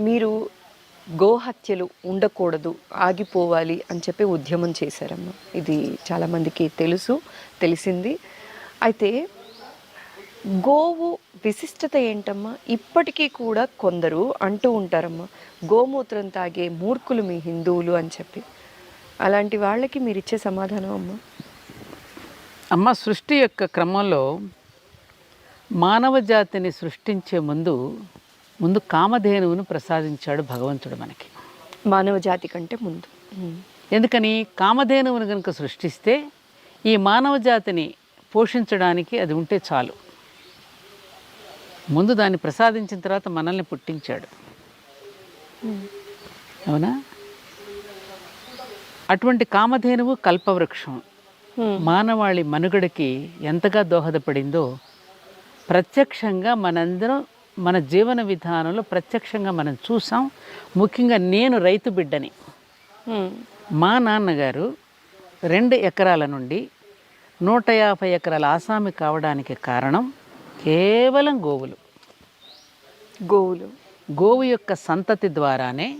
మీరు గోహత్యలు ఉండకూడదు ఆగిపోవాలి అని చెప్పి ఉద్యమం చేశారమ్మా. ఇది చాలామందికి తెలుసు తెలిసింది. అయితే గోవు విశిష్టత ఏంటమ్మా? ఇప్పటికీ కూడా కొందరు అంటూ ఉంటారమ్మా గోమూత్రం తాగే మూర్ఖులు మీ హిందువులు అని చెప్పి. అలాంటి వాళ్ళకి మీరు ఇచ్చే సమాధానం అమ్మ? అమ్మ సృష్టి యొక్క క్రమంలో మానవ జాతిని సృష్టించే ముందు ముందు కామధేనువును ప్రసాదించాడు భగవంతుడు మనకి. మానవ జాతి కంటే ముందు. ఎందుకని? కామధేనువును కనుక సృష్టిస్తే ఈ మానవ జాతిని పోషించడానికి అది ఉంటే చాలు. ముందు దాన్ని ప్రసాదించిన తర్వాత మనల్ని పుట్టించాడు. అవునా? అటువంటి కామధేనువు కల్పవృక్షం. మానవాళి మనుగడకి ఎంతగా దోహదపడిందో ప్రత్యక్షంగా మనందరం మన జీవన విధానంలో ప్రత్యక్షంగా మనం చూసాం. ముఖ్యంగా నేను రైతు బిడ్డని. మా నాన్నగారు రెండు ఎకరాల నుండి నూట యాభై ఎకరాల ఆసామి కావడానికి కారణం కేవలం గోవులు. గోవులు. గోవు యొక్క సంతతి ద్వారానే.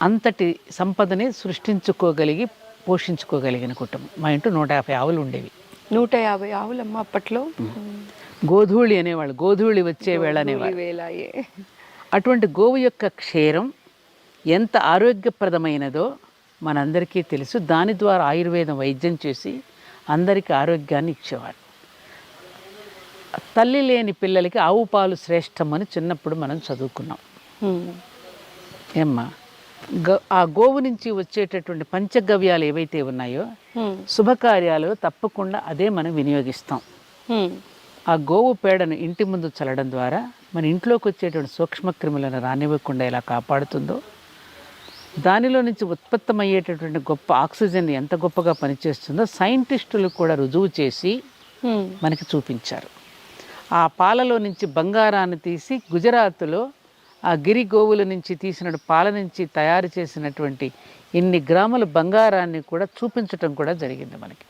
అంతటి సంపదని సృష్టించుకోగలిగి పోషించుకోగలిగిన కుటుంబం. మా ఇంట్లో నూట యాభై ఆవులు ఉండేవి. నూట యాభై ఆవులమ్మ అప్పట్లో. గోధూళి అనేవాళ్ళు గోధూళి వచ్చే వేళ అనేవాళ్ళు అటువంటి గోవు యొక్క క్షీరం ఎంత ఆరోగ్యప్రదమైనదో మనందరికీ తెలుసు దాని ద్వారా ఆయుర్వేదం వైద్యం చేసి అందరికీ ఆరోగ్యాన్ని ఇచ్చేవారు తల్లి లేని పిల్లలకి ఆవు పాలు శ్రేష్టం అని చిన్నప్పుడు మనం చదువుకున్నాం. ఏమ్మా ఆ గోవు నుంచి వచ్చేటటువంటి పంచగవ్యాలు ఏవైతే ఉన్నాయో. శుభకార్యాలు తప్పకుండా అదే మనం వినియోగిస్తాం. ఆ గోవు పేడను ఇంటి ముందు చల్లడం ద్వారా మన ఇంట్లోకి వచ్చేటువంటి సూక్ష్మక్రిములను రానివ్వకుండా ఎలా కాపాడుతుందో దానిలో నుంచి ఉత్పత్తమయ్యేటటువంటి గొప్ప ఆక్సిజన్ ఎంత గొప్పగా పనిచేస్తుందో సైంటిస్టులు కూడా రుజువు చేసి. మనకి చూపించారు ఆ పాలలో నుంచి బంగారాన్ని తీసి గుజరాత్లో ఆ గిరి గోవుల నుంచి తీసిన పాల నుంచి తయారు చేసినటువంటి ఇన్ని గ్రాముల బంగారాన్ని కూడా చూపించటం కూడా జరిగింది మనకి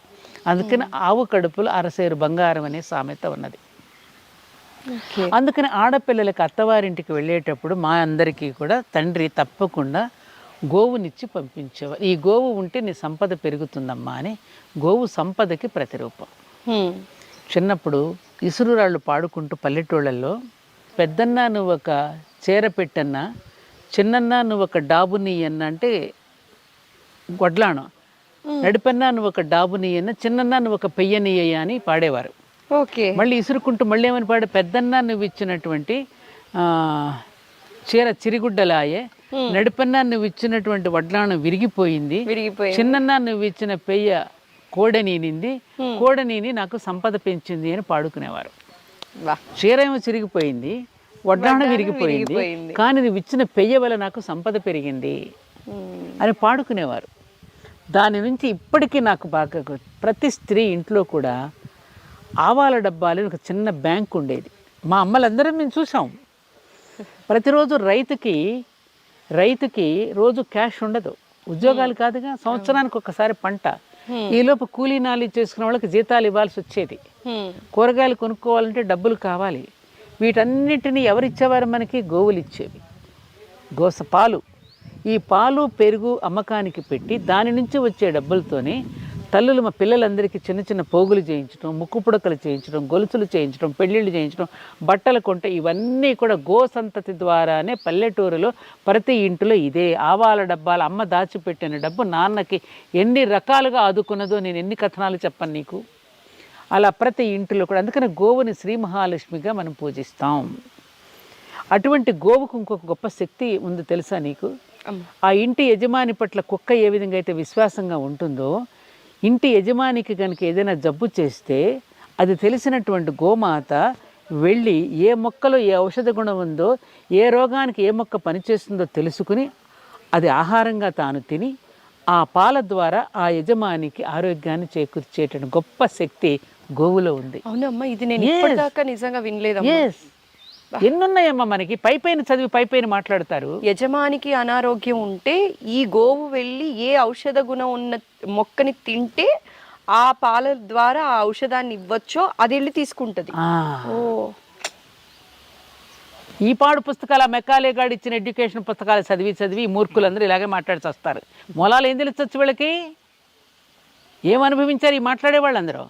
అందుకని ఆవు కడుపులో అరసేరు బంగారం అనే సామెత ఉన్నది. అందుకని ఆడపిల్లలకి అత్తవారింటికి వెళ్ళేటప్పుడు మా అందరికీ కూడా తండ్రి తప్పకుండా గోవునిచ్చి పంపించేవారు ఈ గోవు ఉంటే నీ సంపద పెరుగుతుందమ్మా అని గోవు సంపదకి ప్రతిరూపం. హ్మ్. చిన్నప్పుడు ఇసురురాళ్ళు పాడుకుంటూ పల్లెటూళ్ళల్లో పెద్దన్న నువ్వు ఒక చీర పెట్టన్నా చిన్నన్న నువ్వు ఒక డాబు నీయన్న అంటే గొడ్లాణం నడిపన్నా నువ్వు ఒక డాబు నీయన్న చిన్నన్న నువ్వు ఒక పెయ్య నీయ్య అని పాడేవారు. ఓకే. మళ్ళీ ఇసురుకుంటూ మళ్ళీ ఏమని పాడే పెద్దన్న నువ్వు ఇచ్చినటువంటి ఆ, చీర చిరిగుడ్డలాయే నడిపన్నా నువ్వు ఇచ్చినటువంటి వడ్లాణం విరిగిపోయింది. విరిగిపోయి చిన్నన్న నువ్వు ఇచ్చిన పెయ్య కోడనీనింది. కోడనీని నాకు సంపద పెంచింది అని పాడుకునేవారు. చీర ఏమో చిరిగిపోయింది వడ్డాణ విరిగిపోయింది. కానీ నువ్వు ఇచ్చిన పెయ్య వల్ల నాకు సంపద పెరిగింది. అని పాడుకునేవారు. దాని నుంచి ఇప్పటికీ నాకు బాగా. ప్రతి స్త్రీ ఇంట్లో కూడా ఆవాల డబ్బాలు ఒక చిన్న బ్యాంక్ ఉండేది. మా అమ్మలందరం మేము చూసాం. ప్రతిరోజు రైతుకి రైతుకి రోజు క్యాష్ ఉండదు. ఉద్యోగాలు కాదుగా సంవత్సరానికి ఒకసారి పంట. ఈలోపు కూలీ నాలి చేసుకున్న వాళ్ళకి జీతాలు ఇవ్వాల్సి వచ్చేది. కూరగాయలు కొనుక్కోవాలంటే డబ్బులు కావాలి. వీటన్నిటిని ఎవరు ఇచ్చేవారు మనకి? గోవులు ఇచ్చేవి గోస పాలు. ఈ పాలు పెరుగు అమ్మకానికి పెట్టి దాని నుంచి వచ్చే డబ్బులతోనే తల్లులు మా పిల్లలందరికీ చిన్న చిన్న పోగులు చేయించడం ముక్కు పుడకలు చేయించడం గొలుసులు చేయించడం పెళ్ళిళ్ళు చేయించడం బట్టలు కొంటే ఇవన్నీ కూడా గో సంతతి ద్వారానే పల్లెటూరులో ప్రతి ఇంటిలో ఇదే ఆవాల డబ్బాలు అమ్మ దాచిపెట్టిన డబ్బు నాన్నకి ఎన్ని రకాలుగా ఆదుకున్నదో నేను ఎన్ని కథనాలు చెప్పను నీకు? అలా ప్రతి ఇంటిలో కూడా అందుకని గోవుని శ్రీ మహాలక్ష్మిగా మనం పూజిస్తాం. అటువంటి గోవుకు ఇంకొక గొప్ప శక్తి ఉంది తెలుసా నీకు? ఆ ఇంటి యజమాని పట్ల కుక్క ఏ విధంగా అయితే విశ్వాసంగా ఉంటుందో ఇంటి యజమానికి కనుక ఏదైనా జబ్బు చేస్తే అది తెలిసినటువంటి గోమాత వెళ్ళి ఏ మొక్కలో ఏ ఔషధ గుణం ఉందో ఏ రోగానికి ఏ మొక్క పనిచేస్తుందో తెలుసుకుని అది ఆహారంగా తాను తిని ఆ పాల ద్వారా ఆ యజమానికి ఆరోగ్యాన్ని చేకూర్చేటువంటి గొప్ప శక్తి గోవులో ఉంది. అవునమ్మా ఇది నేను నిజంగా వినలేదమ్మా. ఎన్నున్నాయమ్మా మనకి? పై పైన చదివి పై పైన మాట్లాడతారు. యజమానికి అనారోగ్యం ఉంటే ఈ గోవు వెళ్ళి ఏ ఔషధ గుణం ఉన్న మొక్కని తింటే ఆ పాల ద్వారా ఆ ఔషధాన్ని ఇవ్వచ్చో అది వెళ్ళి తీసుకుంటది. ఈ పాడు పుస్తకాలు ఆ మెక్కాలే గాడు ఇచ్చిన ఎడ్యుకేషన్ పుస్తకాలు చదివి చదివి మూర్ఖులందరూ ఇలాగే మాట్లాడి వస్తారు మూలాలు ఏం తెలుసొచ్చు వీళ్ళకి? ఏం అనుభవించారు ఈ మాట్లాడే వాళ్ళందరూ?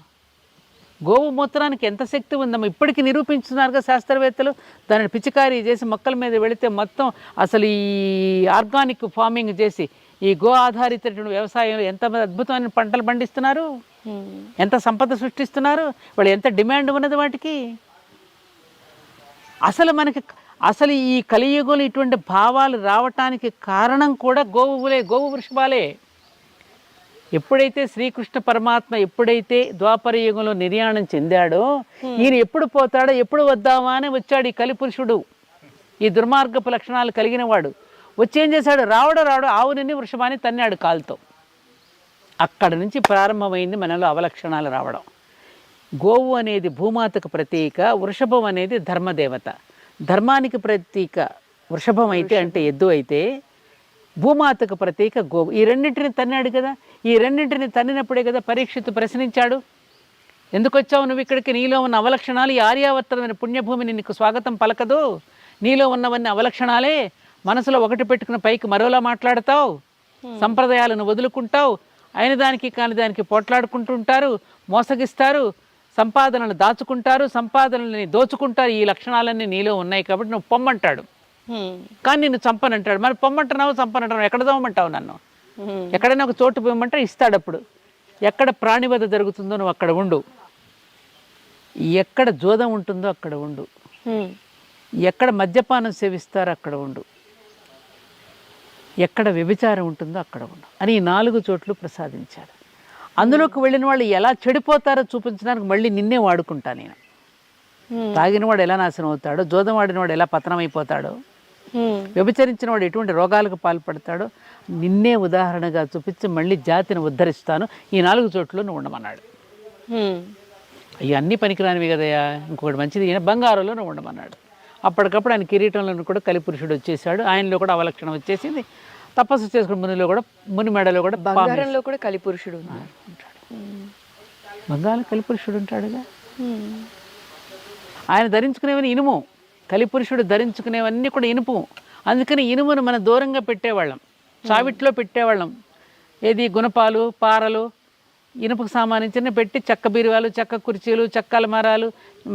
గోవు మూత్రానికి ఎంత శక్తి ఉందమ్మా? ఇప్పటికీ నిరూపించున్నారుగా శాస్త్రవేత్తలు. దానిని పిచికారీ చేసి మొక్కల మీద వెళితే మొత్తం అసలు ఈ ఆర్గానిక్ ఫార్మింగ్ చేసి ఈ గో ఆధారితటువంటి వ్యవసాయంలో ఎంత అద్భుతమైన పంటలు పండిస్తున్నారు? ఎంత సంపద సృష్టిస్తున్నారు? వాళ్ళు ఎంత డిమాండ్ ఉన్నది వాటికి? అసలు మనకి అసలు ఈ కలియుగంలో ఇటువంటి భావాలు రావటానికి కారణం కూడా గోవులే గోవు వృషభాలే. ఎప్పుడైతే శ్రీకృష్ణ పరమాత్మ ఎప్పుడైతే ద్వాపర యుగంలో నిర్యాణం చెందాడో ఈయన ఎప్పుడు పోతాడో ఎప్పుడు వద్దామా అని వచ్చాడు ఈ కలిపురుషుడు. ఈ దుర్మార్గపు లక్షణాలు కలిగిన వాడు వచ్చి ఏం చేశాడు? రావడం రావడం ఆవుని వృషభాన్ని తన్నాడు కాలుతో. అక్కడ నుంచి ప్రారంభమైంది మనలో అవలక్షణాలు రావడం. గోవు అనేది భూమాతకు ప్రతీక వృషభం అనేది ధర్మదేవత. ధర్మానికి ప్రతీక వృషభం అయితే అంటే ఎద్దు అయితే భూమాతకు ప్రతీక గోవు ఈ రెండింటిని తన్నాడు కదా? ఈ రెండింటిని తన్నినప్పుడే కదా పరీక్షిత్తు ప్రశ్నించాడు? ఎందుకు వచ్చావు నువ్వు ఇక్కడికి? నీలో ఉన్న అవలక్షణాలు ఈ ఆర్యావర్తనమైన పుణ్యభూమిని నీకు స్వాగతం పలకదు? నీలో ఉన్నవన్నీ అవలక్షణాలే? మనసులో ఒకటి పెట్టుకున్న పైకి మరోలా మాట్లాడతావు? సంప్రదాయాలను వదులుకుంటావు? అయిన దానికి కాని దానికి పోట్లాడుకుంటుంటారు? మోసగిస్తారు? సంపాదనలు దాచుకుంటారు? సంపాదనని దోచుకుంటారు? ఈ లక్షణాలన్నీ నీలో ఉన్నాయి కాబట్టి నువ్వు పొమ్మంటాడు. కానీ నిన్ను చంపనంటాడు. మరి పొమ్మంటున్నావు చంపనంటున్నావు? ఎక్కడ చంపమంటావు నన్ను? ఎక్కడైనా ఒక చోటు పోయమంటే ఇస్తాడు అప్పుడు ఎక్కడ ప్రాణివధ జరుగుతుందో నువ్వు అక్కడ ఉండు. ఎక్కడ జోదం ఉంటుందో అక్కడ ఉండు. ఎక్కడ మద్యపానం సేవిస్తారో అక్కడ ఉండు. ఎక్కడ వ్యభిచారం ఉంటుందో అక్కడ ఉండు. అని ఈ నాలుగు చోట్లు ప్రసాదించాడు. అందులోకి వెళ్ళిన వాళ్ళు ఎలా చెడిపోతారో చూపించడానికి మళ్ళీ నిన్నే వాడుకుంటా నేను. తాగిన వాడు ఎలా నాశనం అవుతాడో జోదం ఆడిన వాడు ఎలా పతనం అయిపోతాడో వ్యభిచరించిన వాడు ఎటువంటి రోగాలకు పాల్పడతాడో నిన్నే ఉదాహరణగా చూపించి మళ్ళీ జాతిని ఉద్ధరిస్తాను. ఈ నాలుగు చోట్ల నువ్వు ఉండమన్నాడు ఇవన్నీ పనికిరానివి కదయ్యా. ఇంకొకటి మంచిది ఈయన బంగారంలో నువ్వు ఉండమన్నాడు. అప్పటికప్పుడు ఆయన కిరీటంలో కూడా కలిపురుషుడు వచ్చేసాడు ఆయనలో కూడా అవలక్షణం వచ్చేసింది. తపస్సు చేసుకున్న మునిలో కూడా ముని మెడలో కూడా బంగారంలో కూడా కలిపురుషుడు బంగారం కలిపురుషుడు ఉంటాడుగా? ఆయన ధరించుకునేవన్నీ ఇనుము. కలిపురుషుడు ధరించుకునేవన్నీ కూడా ఇనుపు. అందుకని ఇనుమును మన దూరంగా పెట్టేవాళ్ళం. చావిట్లో పెట్టేవాళ్ళం. ఏది గుణపాలు పారలు ఇనుపకు సంబంధించిన పెట్టి చెక్క బీరువాలు చెక్క కుర్చీలు చెక్క అలమారాలు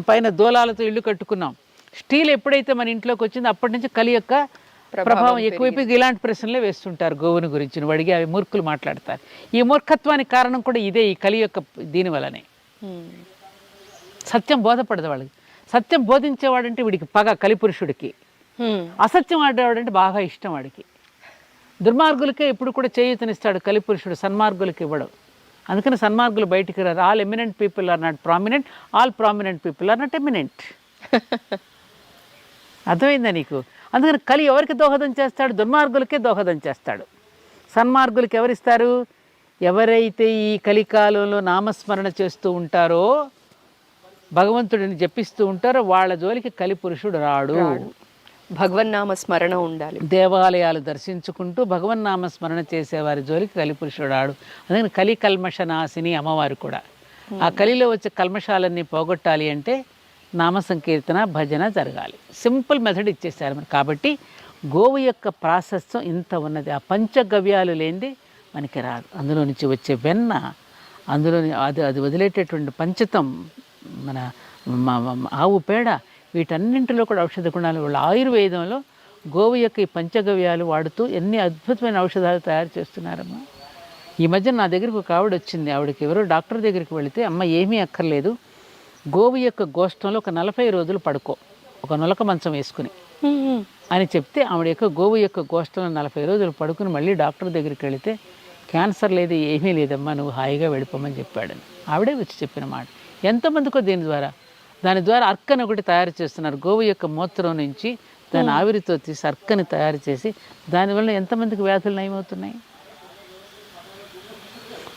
పైన దూలాలతో ఇల్లు కట్టుకున్నాం. స్టీల్ ఎప్పుడైతే మన ఇంట్లోకి వచ్చిందో అప్పటి నుంచి కలి యొక్క ప్రభావం ఎక్కువైపోయి ఇలాంటి ప్రశ్నలే వేస్తుంటారు గోవుని గురించి. నువ్వు అడిగి అవి మూర్ఖులు మాట్లాడతారు. ఈ మూర్ఖత్వానికి కారణం కూడా ఇదే ఈ కలి యొక్క దీని వల్లనే. సత్యం బోధపడదు వాళ్ళకి. సత్యం బోధించేవాడంటే వీడికి పగ కలిపురుషుడికి. అసత్యం ఆడేవాడంటే బాగా ఇష్టం వాడికి దుర్మార్గులకే ఇప్పుడు కూడా చేయూతనిస్తాడు కలిపురుషుడు సన్మార్గులకి ఇవ్వడు. అందుకని సన్మార్గులు బయటికి రారు. All eminent people are not prominent all prominent people are not eminent అర్థమైందా నీకు? అందుకని కలి ఎవరికి దోహదం చేస్తాడు? దుర్మార్గులకే దోహదం చేస్తాడు. సన్మార్గులకి ఎవరిస్తారు? ఎవరైతే ఈ కలికాలంలో నామస్మరణ చేస్తూ ఉంటారో భగవంతుడిని జపిస్తూ ఉంటారో వాళ్ళ జోలికి కలి పురుషుడు రాడు. భగవన్నామ స్మరణ ఉండాలి. దేవాలయాలు దర్శించుకుంటూ భగవన్నామ స్మరణ చేసేవారి జోలికి కలి పురుషుడు రాడు. అందుకని కలి కల్మష నాశిని అమ్మవారు కూడా. ఆ కలిలో వచ్చే కల్మషాలన్నీ పోగొట్టాలి అంటే నామ సంకీర్తన భజన జరగాలి. సింపుల్ మెథడ్ ఇచ్చేసారు మరి. కాబట్టి గోవు యొక్క ప్రాశస్త్యం ఇంత ఉన్నది. ఆ పంచగవ్యాలు లేనిది మనకి రాదు. అందులో నుంచి వచ్చే వెన్న అందులో అది అది వదిలేటటువంటి పంచతం మన ఆవు పేడ వీటన్నింటిలో కూడా ఔషధ గుణాలు వాళ్ళ. ఆయుర్వేదంలో గోవు యొక్క ఈ పంచగవ్యాలు వాడుతూ ఎన్ని అద్భుతమైన ఔషధాలు తయారు చేస్తున్నారమ్మా. ఈ మధ్య నా దగ్గరికి ఒక ఆవిడ వచ్చింది. ఆవిడకి ఎవరో డాక్టర్ దగ్గరికి వెళితే అమ్మ ఏమీ అక్కర్లేదు. గోవు యొక్క గోష్టంలో ఒక నలభై రోజులు పడుకో. ఒక నులక మంచం వేసుకుని. అని చెప్తే ఆవిడ యొక్క గోవు యొక్క గోష్టంలో నలభై రోజులు పడుకుని మళ్ళీ డాక్టర్ దగ్గరికి వెళితే క్యాన్సర్ లేదు ఏమీ లేదమ్మా నువ్వు హాయిగా వెళ్ళిపోమని చెప్పాడని. ఆవిడే వచ్చి చెప్పిన మాట. ఎంతమందికో దీని ద్వారా. దాని ద్వారా అర్కని ఒకటి తయారు చేస్తున్నారు. గోవు యొక్క మూత్రం నుంచి దాని ఆవిరితో తీసి అర్కని తయారు చేసి దానివల్ల ఎంతమందికి వ్యాధులు నయమవుతున్నాయి?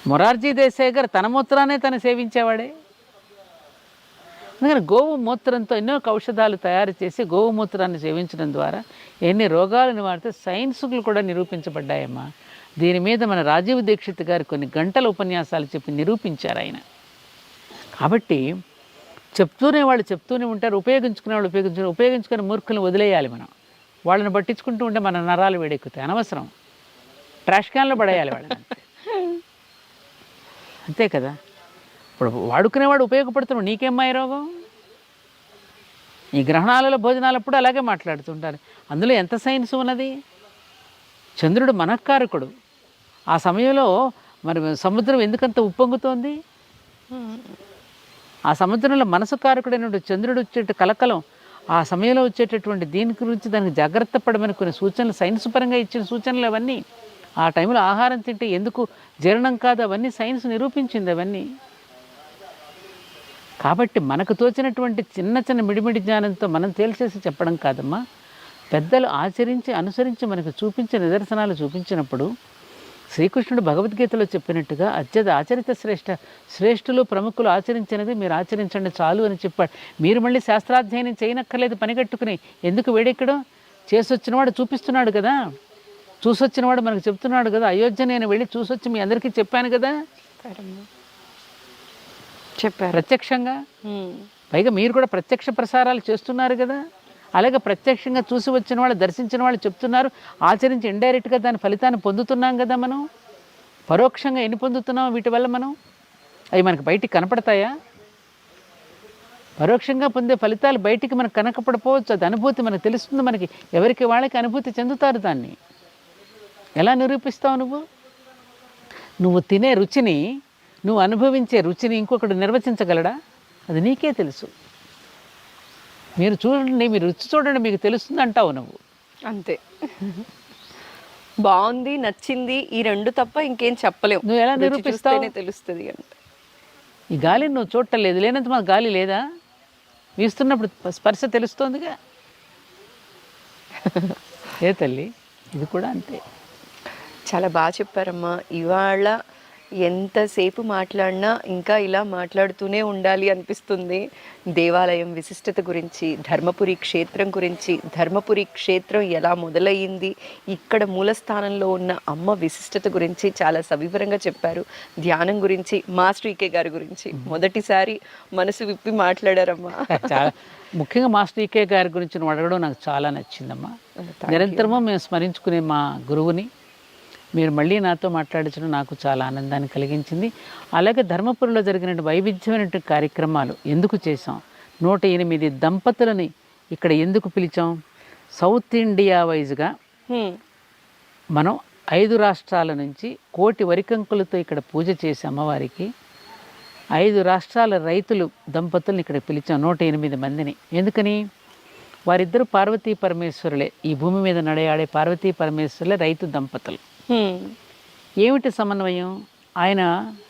మొరార్జీ దేశాయ్ గారు తన మూత్రాన్ని తను సేవించేవాడే. అందుకని గోవు మూత్రంతో ఎన్నో ఔషధాలు తయారు చేసి గోవు మూత్రాన్ని సేవించడం ద్వారా ఎన్ని రోగాలు నివారితే సైన్సులు కూడా నిరూపించబడ్డాయమ్మా. దీని మీద మన రాజీవ్ దీక్షిత్ గారు కొన్ని గంటల ఉపన్యాసాలు చెప్పి నిరూపించారు ఆయన. కాబట్టి చెప్తూనే వాళ్ళు చెప్తూనే ఉంటారు ఉపయోగించుకునే వాళ్ళు ఉపయోగించుకుని ఉపయోగించుకునే మూర్ఖులను వదిలేయాలి మనం. వాళ్ళని పట్టించుకుంటూ ఉంటే మన నరాలు వేడెక్కుతాయి అనవసరం. ట్రాష్ క్యాన్లో పడేయాలి వాళ్ళని అంతే. కదా? ఇప్పుడు వాడుకునేవాడు ఉపయోగపడుతున్నాడు నీకేమ్మాయి రోగం? ఈ గ్రహణాలలో భోజనాలప్పుడు అలాగే మాట్లాడుతుంటారు. అందులో ఎంత సైన్స్ ఉన్నది? చంద్రుడు మనఃకారకుడు. ఆ సమయంలో మరి సముద్రం ఎందుకంత ఉప్పొంగుతోంది? ఆ సముద్రంలో మనసు కారకుడైనటువంటి చంద్రుడు వచ్చేట కలకలం ఆ సమయంలో వచ్చేటటువంటి దీని గురించి దానికి జాగ్రత్త పడమని కొన్ని సూచనలు సైన్స్ పరంగా ఇచ్చిన సూచనలు అవన్నీ ఆ టైంలో ఆహారం తింటే ఎందుకు జీర్ణం కాదు? అవన్నీ సైన్స్ నిరూపించింది అవన్నీ. కాబట్టి మనకు తోచినటువంటి చిన్న చిన్న మిడిమిడి జ్ఞానంతో మనం తేల్చేసి చెప్పడం కాదమ్మా. పెద్దలు ఆచరించి అనుసరించి మనకు చూపించే నిదర్శనాలు చూపించినప్పుడు శ్రీకృష్ణుడు భగవద్గీతలో చెప్పినట్టుగా అత్యధ ఆచరిత శ్రేష్ఠ శ్రేష్ఠులు ప్రముఖులు ఆచరించినది మీరు ఆచరించండి చాలు అని చెప్పాడు. మీరు మళ్ళీ శాస్త్రాధ్యయనం చేయనక్కర్లేదు పనిగట్టుకుని ఎందుకు వేడెక్కడం? చేసొచ్చినవాడు చూపిస్తున్నాడు కదా. చూసొచ్చినవాడు మనకు చెప్తున్నాడు కదా. అయోధ్య నేను వెళ్ళి చూసొచ్చి మీ అందరికీ చెప్పాను కదా. చెప్పారు. ప్రత్యక్షంగా. పైగా మీరు కూడా ప్రత్యక్ష ప్రసారాలు చేస్తున్నారు కదా. అలాగే ప్రత్యక్షంగా చూసి వచ్చిన వాళ్ళు దర్శించిన వాళ్ళు చెప్తున్నారు. ఆచరించి ఇండైరెక్ట్గా దాని ఫలితాన్ని పొందుతున్నాం కదా మనం? పరోక్షంగా ఎన్ని పొందుతున్నాం వీటి వల్ల మనం? అవి మనకు బయటికి కనపడతాయా? పరోక్షంగా పొందే ఫలితాలు బయటికి మనకు కనకపడపోవచ్చు. అది అనుభూతి మనకు తెలుస్తుంది మనకి. ఎవరికి వాళ్ళకి అనుభూతి చెందుతారు దాన్ని? ఎలా నిరూపిస్తావు నువ్వు? నువ్వు తినే రుచిని నువ్వు అనుభవించే రుచిని ఇంకొకడు నిర్వచించగలడా? అది నీకే తెలుసు. మీరు చూడండి మీరు రుచి చూడండి మీకు తెలుస్తుంది అంటావు నువ్వు. అంతే. బాగుంది నచ్చింది ఈ రెండు తప్ప ఇంకేం చెప్పలేవు నువ్వు ఎలా నిరూపిస్తావు? తెలుస్తుంది అంటే ఈ గాలిని నువ్వు చూడటం లేదు. లేనంత మాకు గాలి లేదా? వీస్తున్నప్పుడు స్పర్శ తెలుస్తోందిగా. ఏ తల్లి? ఇది కూడా అంతే. చాలా బాగా చెప్పారమ్మా. ఇవాళ ఎంతసేపు మాట్లాడినా ఇంకా ఇలా మాట్లాడుతూనే ఉండాలి అనిపిస్తుంది. దేవాలయం విశిష్టత గురించి ధర్మపురి క్షేత్రం గురించి ధర్మపురి క్షేత్రం ఎలా మొదలయ్యింది ఇక్కడ మూల స్థానంలో ఉన్న అమ్మ విశిష్టత గురించి చాలా సవివరంగా చెప్పారు. ధ్యానం గురించి మా శ్రీకే గారి గురించి. మొదటిసారి మనసు విప్పి మాట్లాడారమ్మా. ముఖ్యంగా మాస్టర్ ఈకే గారి గురించి అడగడం నాకు చాలా నచ్చిందమ్మా. నిరంతరము మేము స్మరించుకునే మా గురువుని మీరు మళ్ళీ నాతో మాట్లాడించడం నాకు చాలా ఆనందాన్ని కలిగించింది. అలాగే ధర్మపురిలో జరిగిన వైవిధ్యమైన కార్యక్రమాలు ఎందుకు చేసాం నూట ఎనిమిది దంపతులని ఇక్కడ ఎందుకు పిలిచాం? సౌత్ ఇండియా వైజ్గా. మనం ఐదు రాష్ట్రాల నుంచి కోటి వరికంకులతో ఇక్కడ పూజ చేసి అమ్మవారికి ఐదు రాష్ట్రాల రైతులు దంపతుల్ని ఇక్కడ పిలిచాం నూట ఎనిమిది మందిని. ఎందుకని? వారిద్దరు పార్వతీ పరమేశ్వరులే ఈ భూమి మీద నడయాడే పార్వతీ పరమేశ్వరులే రైతు దంపతులు. ఏమిటి సమన్వయం ఆయన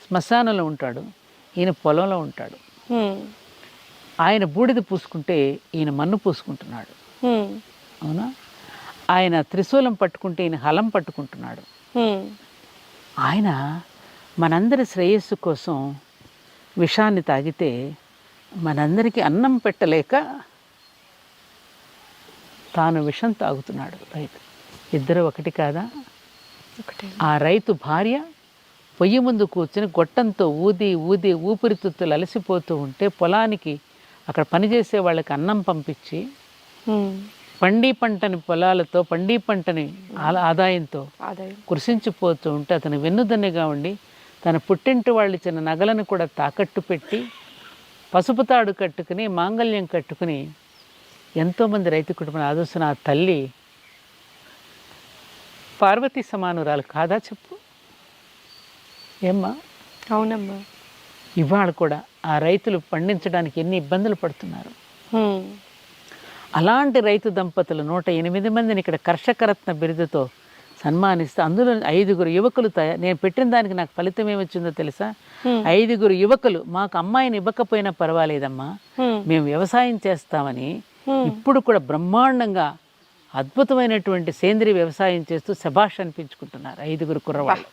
శ్మశానంలో ఉంటాడు ఈయన పొలంలో ఉంటాడు. ఆయన బూడిద పూసుకుంటే ఈయన మన్ను పూసుకుంటున్నాడు. అవునా ఆయన త్రిశూలం పట్టుకుంటే ఈయన హలం పట్టుకుంటున్నాడు. ఆయన మనందరి శ్రేయస్సు కోసం విషాన్ని తాగితే మనందరికీ అన్నం పెట్టలేక తాను విషం తాగుతున్నాడు రైతు. ఇద్దరు ఒకటి కాదా? ఆ రైతు భార్య పొయ్యి ముందు కూర్చుని గొట్టంతో ఊది ఊది ఊపిరితిత్తులు అలసిపోతూ ఉంటే పొలానికి అక్కడ పనిచేసే వాళ్ళకి అన్నం పంపించి. పండి పంటని పొలాలతో పండి పంటని ఆదాయంతో ఆదాయం. కురిసించిపోతూ ఉంటే అతను వెన్నుదన్నిగా ఉండి తన పుట్టింటి వాళ్ళు ఇచ్చిన నగలను కూడా తాకట్టు పెట్టి పసుపు తాడు కట్టుకుని మాంగళ్యం కట్టుకుని ఎంతోమంది రైతు కుటుంబం ఆదర్శన ఆ తల్లి పార్వతీ సమానురాలు కాదా చెప్పు ఏమ్మా అవునమ్మా ఇవాళ కూడా ఆ రైతులు పండించడానికి ఎన్ని ఇబ్బందులు పడుతున్నారు. అలాంటి రైతు దంపతులు నూట ఎనిమిది మందిని ఇక్కడ కర్షకరత్న బిరుదుతో సన్మానిస్తే అందులో ఐదుగురు యువకులు నేను పెట్టిన దానికి నాకు ఫలితం ఏమొచ్చిందో తెలుసా. ఐదుగురు యువకులు మాకు అమ్మాయిని ఇవ్వకపోయినా పర్వాలేదమ్మా. మేము వ్యవసాయం చేస్తామని ఇప్పుడు కూడా బ్రహ్మాండంగా అద్భుతమైనటువంటి సేంద్రీయ వ్యవసాయం చేస్తూ శభాష్ అనిపించుకుంటున్నారు ఐదుగురు కుర్రవాళ్ళు.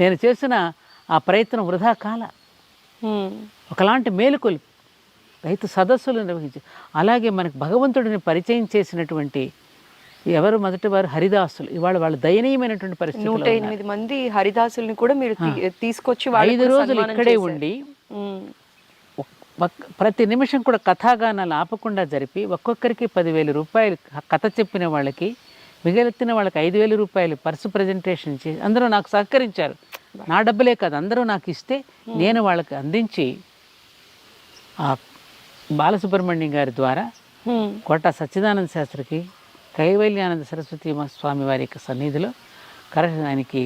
నేను చేసిన ఆ ప్రయత్నం వృధా కాల. ఒకలాంటి మేలుకొలు రైతు సదస్సులు నిర్వహించి అలాగే మనకు భగవంతుడిని పరిచయం చేసినటువంటి ఎవరు మొదటి వారు? హరిదాసులు. ఇవాళ వాళ్ళ దయనీయమైనటువంటి నూట పరిస్థితులు ఎనిమిది మంది హరిదాసుల్ని కూడా మీరు తీసుకొచ్చి ఐదు రోజులు ఇక్కడే. ఉండి ప్రతి నిమిషం కూడా కథాగానాలు ఆపకుండా జరిపి ఒక్కొక్కరికి పదివేల రూపాయలు కథ చెప్పిన వాళ్ళకి మిగిలిన వాళ్ళకి ఐదు వేల రూపాయలు పర్సు ప్రజెంటేషన్ చేసి అందరూ నాకు సహకరించారు నా డబ్బులే కాదు అందరూ నాకు ఇస్తే నేను వాళ్ళకి అందించి ఆ బాలసుబ్రహ్మణ్యం గారి ద్వారా. కోట సచ్చిదానంద శాస్త్రికి కైవల్యానంద సరస్వతి మా స్వామి వారి యొక్క సన్నిధిలో కర ఆయనకి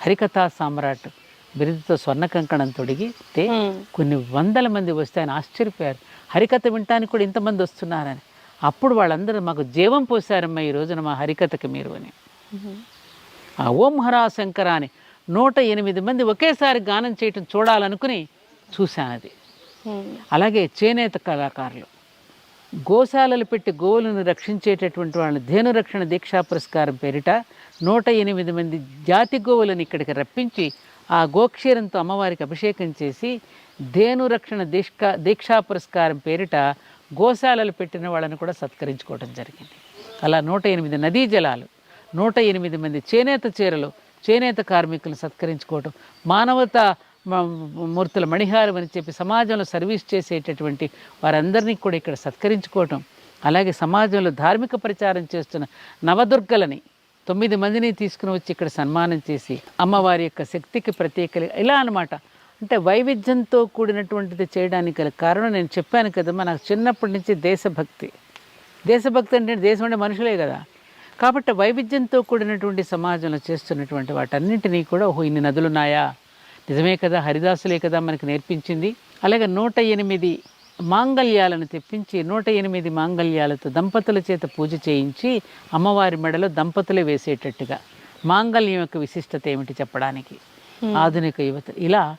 హరికథా సామ్రాట్ బిరుదుతో స్వర్ణ కంకణం తొడిగితే. కొన్ని వందల మంది వస్తే ఆయన ఆశ్చర్యపోయారు. హరికథ వినటానికి కూడా ఇంతమంది వస్తున్నారని. అప్పుడు వాళ్ళందరూ మాకు జీవం పోసారమ్మా ఈ రోజున మా హరికథకి మీరు అని. ఆ ఓం హరా శంకర అని నూట ఎనిమిది మంది ఒకేసారి గానం చేయటం చూడాలనుకుని చూశాను అది. అలాగే చేనేత కళాకారులు. గోశాలలు పెట్టి గోవులను రక్షించేటటువంటి వాళ్ళని ధేను రక్షణ దీక్షా పురస్కారం పేరిట నూట ఎనిమిది మంది జాతి గోవులను ఇక్కడికి రప్పించి ఆ గోక్షీరంతో అమ్మవారికి అభిషేకం చేసి ధేను రక్షణ దీక్షా దీక్షా పురస్కారం పేరిట గోశాలలు పెట్టిన వాళ్ళని కూడా సత్కరించుకోవడం జరిగింది. అలా నూట ఎనిమిది నదీ జలాలు నూట ఎనిమిది మంది చేనేత చీరలు చేనేత కార్మికులను సత్కరించుకోవటం మానవతా మూర్తుల మణిహారం అని చెప్పి సమాజంలో సర్వీస్ చేసేటటువంటి వారందరినీ కూడా ఇక్కడ సత్కరించుకోవటం అలాగే సమాజంలో ధార్మిక ప్రచారం చేస్తున్న నవదుర్గలని తొమ్మిది మందిని తీసుకుని వచ్చి ఇక్కడ సన్మానం చేసి అమ్మవారి యొక్క శక్తికి ప్రత్యేక ఇలా అనమాట అంటే వైవిధ్యంతో కూడినటువంటిది చేయడానికి గల కారణం నేను చెప్పాను కదమ్మా నాకు చిన్నప్పటి నుంచి దేశభక్తి. దేశభక్తి అంటే దేశం అంటే మనుషులే కదా. కాబట్టి వైవిధ్యంతో కూడినటువంటి సమాజంలో చేస్తున్నటువంటి వాటన్నింటినీ కూడా ఓహో ఇన్ని నదులున్నాయా? నిజమే కదా హరిదాసులే కదా మనకి నేర్పించింది. అలాగే నూట ఎనిమిది మాంగళ్యాలను తెప్పించి నూట ఎనిమిది మాంగళ్యాలతో దంపతుల చేత పూజ చేయించి అమ్మవారి మెడలో దంపతులే వేసేటట్టుగా. మాంగళ్యం యొక్క విశిష్టత ఏమిటి చెప్పడానికి? ఆధునిక యువత. ఇలా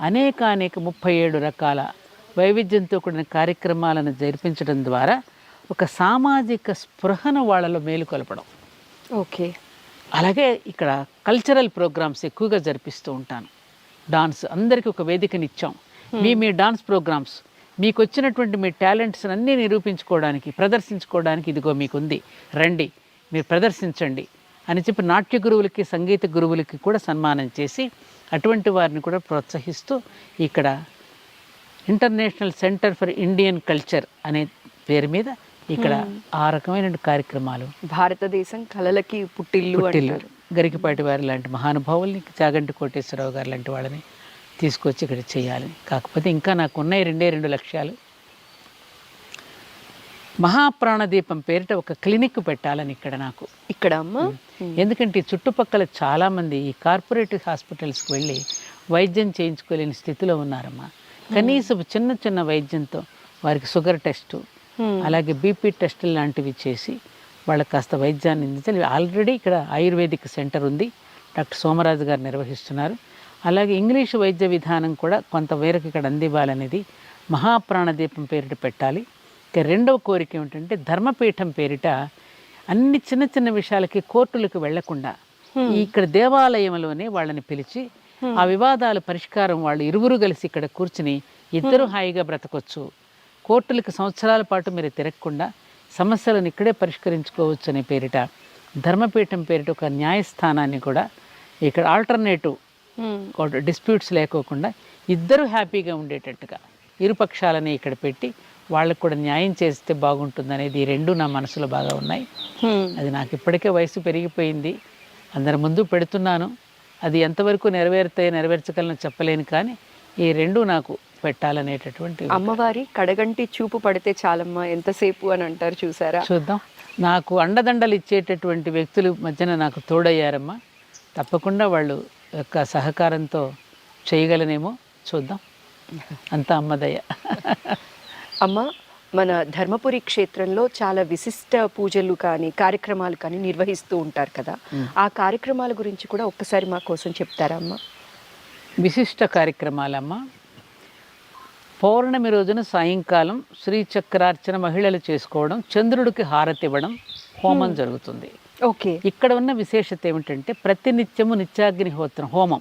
అనేక అనేక ముప్పై ఏడు రకాల వైవిధ్యంతో కూడిన కార్యక్రమాలను జరిపించడం ద్వారా ఒక సామాజిక స్పృహను వాళ్ళలో మేలుకొల్పడం ఓకే. అలాగే ఇక్కడ కల్చరల్ ప్రోగ్రామ్స్ ఎక్కువగా జరిపిస్తూ ఉంటాను. డాన్స్ అందరికీ ఒక వేదికనిచ్చాం. మీ మీ డాన్స్ ప్రోగ్రామ్స్ మీకు వచ్చినటువంటి మీ టాలెంట్స్ అన్నీ నిరూపించుకోవడానికి ప్రదర్శించుకోవడానికి ఇదిగో మీకుంది. రండి మీరు ప్రదర్శించండి అని చెప్పి నాట్య గురువులకి సంగీత గురువులకి కూడా సన్మానం చేసి అటువంటి వారిని కూడా ప్రోత్సహిస్తూ ఇక్కడ international centre for Indian culture అనే పేరు మీద ఇక్కడ ఆ రకమైన కార్యక్రమాలు. భారతదేశం కళలకి పుట్టిల్లు గరికపాటి వారి లాంటి మహానుభావుల్ని చాగంటి కోటేశ్వరరావు గారు లాంటి వాళ్ళని తీసుకొచ్చి ఇక్కడ చేయాలి. కాకపోతే ఇంకా నాకు ఉన్నాయి రెండే రెండు లక్ష్యాలు. మహాప్రాణదీపం పేరిట ఒక క్లినిక్ పెట్టాలని ఇక్కడ నాకు. ఇక్కడ అమ్మ? ఎందుకంటే చుట్టుపక్కల చాలామంది ఈ కార్పొరేట్ హాస్పిటల్స్కి వెళ్ళి వైద్యం చేయించుకోలేని స్థితిలో ఉన్నారమ్మా. కనీసం చిన్న చిన్న వైద్యంతో వారికి షుగర్ టెస్టు అలాగే బీపీ టెస్టులు లాంటివి చేసి వాళ్ళకి కాస్త వైద్యాన్ని అందించాలి. ఆల్రెడీ ఇక్కడ ఆయుర్వేదిక్ సెంటర్ ఉంది. డాక్టర్ సోమరాజు గారు నిర్వహిస్తున్నారు. అలాగే ఇంగ్లీషు వైద్య విధానం కూడా కొంత మేరకు ఇక్కడ అందివ్వాలనేది మహాప్రాణదీపం పేరిట పెట్టాలి. ఇక రెండవ కోరిక ఏమిటంటే ధర్మపీఠం పేరిట అన్ని చిన్న చిన్న విషయాలకి కోర్టులకు వెళ్ళకుండా ఇక్కడ దేవాలయంలోనే వాళ్ళని పిలిచి ఆ వివాదాల పరిష్కారం వాళ్ళు ఇరువురు కలిసి ఇక్కడ కూర్చుని ఇద్దరు హాయిగా బ్రతకొచ్చు. కోర్టులకు సంవత్సరాల పాటు మీరు తిరగకుండా సమస్యలను ఇక్కడే పరిష్కరించుకోవచ్చు అనే పేరిట ధర్మపీఠం పేరిట ఒక న్యాయస్థానాన్ని కూడా ఇక్కడ ఆల్టర్నేటివ్. డిస్ప్యూట్స్ లేకోకుండా ఇద్దరు హ్యాపీగా ఉండేటట్టుగా ఇరు పక్షాలని ఇక్కడ పెట్టి వాళ్ళకు కూడా న్యాయం చేస్తే బాగుంటుంది అనేది ఈ రెండు నా మనసులో బాగా ఉన్నాయి. అది నాకు ఇప్పటికే వయసు పెరిగిపోయింది. అందరి ముందు పెడుతున్నాను. అది ఎంతవరకు నెరవేరుతాయి నెరవేర్చగలను చెప్పలేను కానీ ఈ రెండు నాకు పెట్టాలనేటటువంటి అమ్మవారి కడగంటి చూపు పడితే చాలమ్మా ఎంతసేపు అని అంటారు చూసారా? చూద్దాం. నాకు అండదండలు ఇచ్చేటటువంటి వ్యక్తులు మధ్యన నాకు తోడయ్యారమ్మా. తప్పకుండా వాళ్ళు యొక్క సహకారంతో చేయగలనేమో చూద్దాం. అంతా అమ్మదయ్య అమ్మ మన ధర్మపురి క్షేత్రంలో చాలా విశిష్ట పూజలు కానీ కార్యక్రమాలు కానీ నిర్వహిస్తూ ఉంటారు కదా. ఆ కార్యక్రమాల గురించి కూడా ఒక్కసారి మా కోసం చెప్తారా అమ్మ? విశిష్ట కార్యక్రమాలమ్మ. పౌర్ణమి రోజున సాయంకాలం శ్రీచక్రార్చన మహిళలు చేసుకోవడం చంద్రుడికి హారతి ఇవ్వడం హోమం జరుగుతుంది. ఓకే. ఇక్కడ ఉన్న విశేషత ఏమిటంటే ప్రతినిత్యము నిత్యాగ్నిహోత్రం హోమం.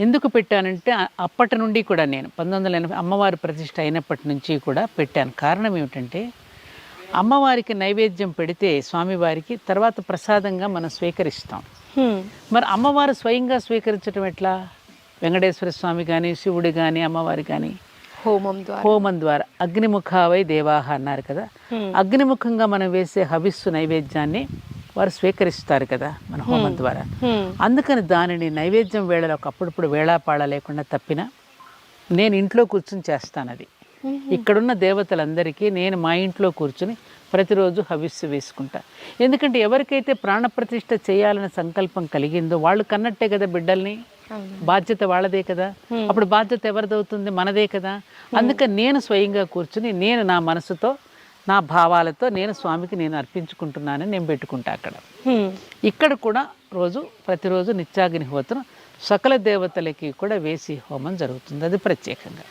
ఎందుకు పెట్టానంటే అప్పటి నుండి కూడా నేను పంతొమ్మిది వందల ఎనభై అమ్మవారి ప్రతిష్ట అయినప్పటి నుంచి కూడా పెట్టాను. కారణం ఏమిటంటే అమ్మవారికి నైవేద్యం పెడితే స్వామివారికి తర్వాత ప్రసాదంగా మనం స్వీకరిస్తాం. మరి అమ్మవారు స్వయంగా స్వీకరించడం ఎట్లా? వెంకటేశ్వర స్వామి కానీ శివుడు కానీ అమ్మవారి కానీ హోమం ద్వారా. హోమం ద్వారా. అగ్నిముఖావై దేవాహ అన్నారు కదా. అగ్నిముఖంగా మనం వేసే హవిస్సు నైవేద్యాన్ని వారు స్వీకరిస్తారు కదా మన హోమం. ద్వారా. అందుకని దానిని నైవేద్యం వేళలో అప్పుడప్పుడు వేళాపాళ లేకుండా తప్పిన నేను ఇంట్లో కూర్చుని చేస్తాను అది. ఇక్కడున్న దేవతలందరికీ నేను మా ఇంట్లో కూర్చుని ప్రతిరోజు హవిస్సు వేసుకుంటా. ఎందుకంటే ఎవరికైతే ప్రాణప్రతిష్ఠ చేయాలనే సంకల్పం కలిగిందో వాళ్ళు కన్నట్టే కదా బిడ్డల్ని. బాధ్యత వాళ్ళదే కదా. అప్పుడు బాధ్యత ఎవరిదవుతుంది? మనదే కదా. అందుకని నేను స్వయంగా కూర్చుని నేను నా మనసుతో నా భావాలతో నేను స్వామికి నేను అర్పించుకుంటున్నానని నేను పెట్టుకుంటా అక్కడ. ఇక్కడ కూడా రోజు ప్రతిరోజు నిత్యాగ్ని హోత్రం సకల దేవతలకి కూడా వేసి హోమం జరుగుతుంది అది ప్రత్యేకంగా.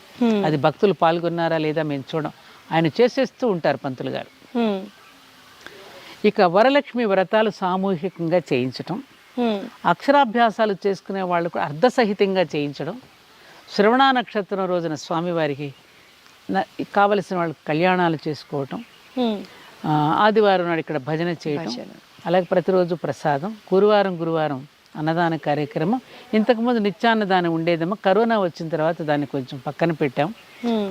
అది భక్తులు పాల్గొన్నారా లేదా మేము చూడం ఆయన చేసేస్తూ ఉంటారు పంతులు గారు. ఇక వరలక్ష్మి వ్రతాలు సామూహికంగా చేయించటం. అక్షరాభ్యాసాలు చేసుకునే వాళ్ళు కూడా అర్ధసహితంగా చేయించడం శ్రవణ నక్షత్రం రోజున స్వామివారికి కావలసిన వాళ్ళు కళ్యాణాలు చేసుకోవటం. ఆదివారం నాడు ఇక్కడ భజన చేయటం. అలాగే ప్రతిరోజు ప్రసాదం. గురువారం గురువారం అన్నదాన కార్యక్రమం. ఇంతకుముందు నిత్యాన్నదానం ఉండేదేమో కరోనా వచ్చిన తర్వాత దాన్ని కొంచెం పక్కన పెట్టాం.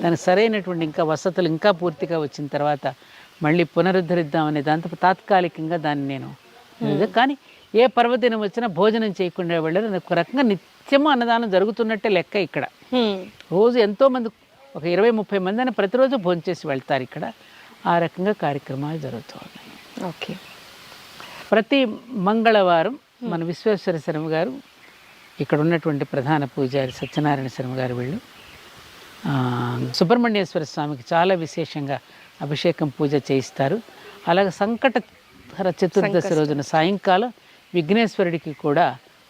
దానికి సరైనటువంటి ఇంకా వసతులు ఇంకా పూర్తిగా వచ్చిన తర్వాత మళ్ళీ పునరుద్ధరిద్దామనే దాంతో తాత్కాలికంగా దాన్ని నేను కానీ ఏ పర్వదినం వచ్చినా భోజనం చేయకుండా వెళ్ళారు ఒక రకంగా నిత్యము అన్నదానం జరుగుతున్నట్టే లెక్క ఇక్కడ. రోజు ఎంతోమంది ఒక ఇరవై ముప్పై మంది అని ప్రతిరోజు భోంచేసి వెళ్తారు ఇక్కడ. ఆ రకంగా కార్యక్రమాలు జరుగుతూ ఉన్నాయి ఓకే. ప్రతి మంగళవారం మన విశ్వేశ్వర శర్మ గారు ఇక్కడ ఉన్నటువంటి ప్రధాన పూజారి సత్యనారాయణ శర్మ గారు వీళ్ళు సుబ్రహ్మణ్యేశ్వర స్వామికి చాలా విశేషంగా అభిషేకం పూజ చేయిస్తారు. అలాగే సంకటహర చతుర్దశి రోజున సాయంకాలం విఘ్నేశ్వరుడికి కూడా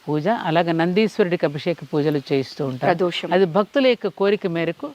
పూజ అలాగే నందీశ్వరుడికి అభిషేక పూజలు చేయిస్తూ ఉంటారు. అది భక్తుల యొక్క కోరిక మేరకు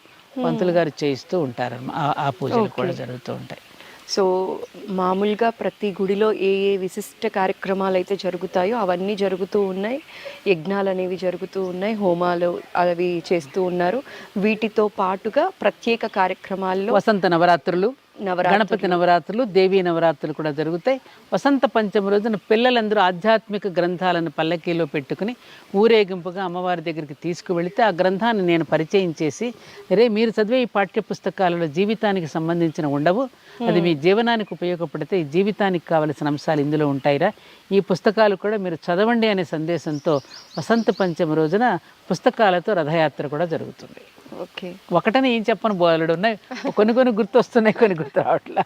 పంతులు గారు చేయిస్తూ ఉంటారు. ఆ- పూజలు కూడా జరుగుతూ ఉంటాయి. సో మామూలుగా ప్రతి గుడిలో ఏ ఏ విశిష్ట కార్యక్రమాలు అయితే జరుగుతాయో అవన్నీ జరుగుతూ ఉన్నాయి. యజ్ఞాలు అనేవి జరుగుతూ ఉన్నాయి. హోమాలు అవి చేస్తూ ఉన్నారు. వీటితో పాటుగా ప్రత్యేక కార్యక్రమాల్లో వసంత నవరాత్రులు నవరా గణపతి నవరాత్రులు దేవీ నవరాత్రులు కూడా జరుగుతాయి. వసంత పంచమి రోజున పిల్లలందరూ ఆధ్యాత్మిక గ్రంథాలను పల్లకీలో పెట్టుకుని ఊరేగింపుగా అమ్మవారి దగ్గరికి తీసుకువెళితే ఆ గ్రంథాన్ని నేను పరిచయం చేసి రే మీరు చదివే ఈ పాఠ్య పుస్తకాలలో జీవితానికి సంబంధించిన ఉండవు. అది మీ జీవనానికి ఉపయోగపడితే ఈ జీవితానికి కావలసిన అంశాలు ఇందులో ఉంటాయిరా. ఈ పుస్తకాలు కూడా మీరు చదవండి అనే సందేశంతో వసంత పంచమి రోజున పుస్తకాలతో రథయాత్ర కూడా జరుగుతుంది. ఓకే. ఒకటని ఏం చెప్పను బోలెడు ఉన్నాయి కొన్ని కొన్ని గుర్తొస్తున్నాయి కొన్ని గుర్తు రావట్లే.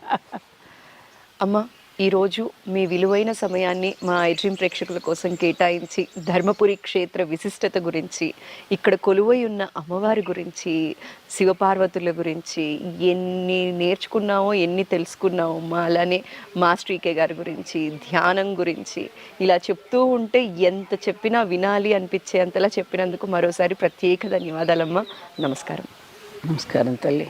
అమ్మ ఈరోజు మీ విలువైన సమయాన్ని మా ఐడ్రీమ్ ప్రేక్షకుల కోసం కేటాయించి ధర్మపురి క్షేత్ర విశిష్టత గురించి ఇక్కడ కొలువై ఉన్న అమ్మవారి గురించి శివపార్వతుల గురించి ఎన్ని నేర్చుకున్నామో ఎన్ని తెలుసుకున్నామో మా అలానే మాస్ట్రీకే గారి గురించి ధ్యానం గురించి ఇలా చెప్తూ ఉంటే ఎంత చెప్పినా వినాలి అనిపించే అంతలా చెప్పినందుకు మరోసారి ప్రత్యేక ధన్యవాదాలమ్మా. నమస్కారం. నమస్కారం తల్లి.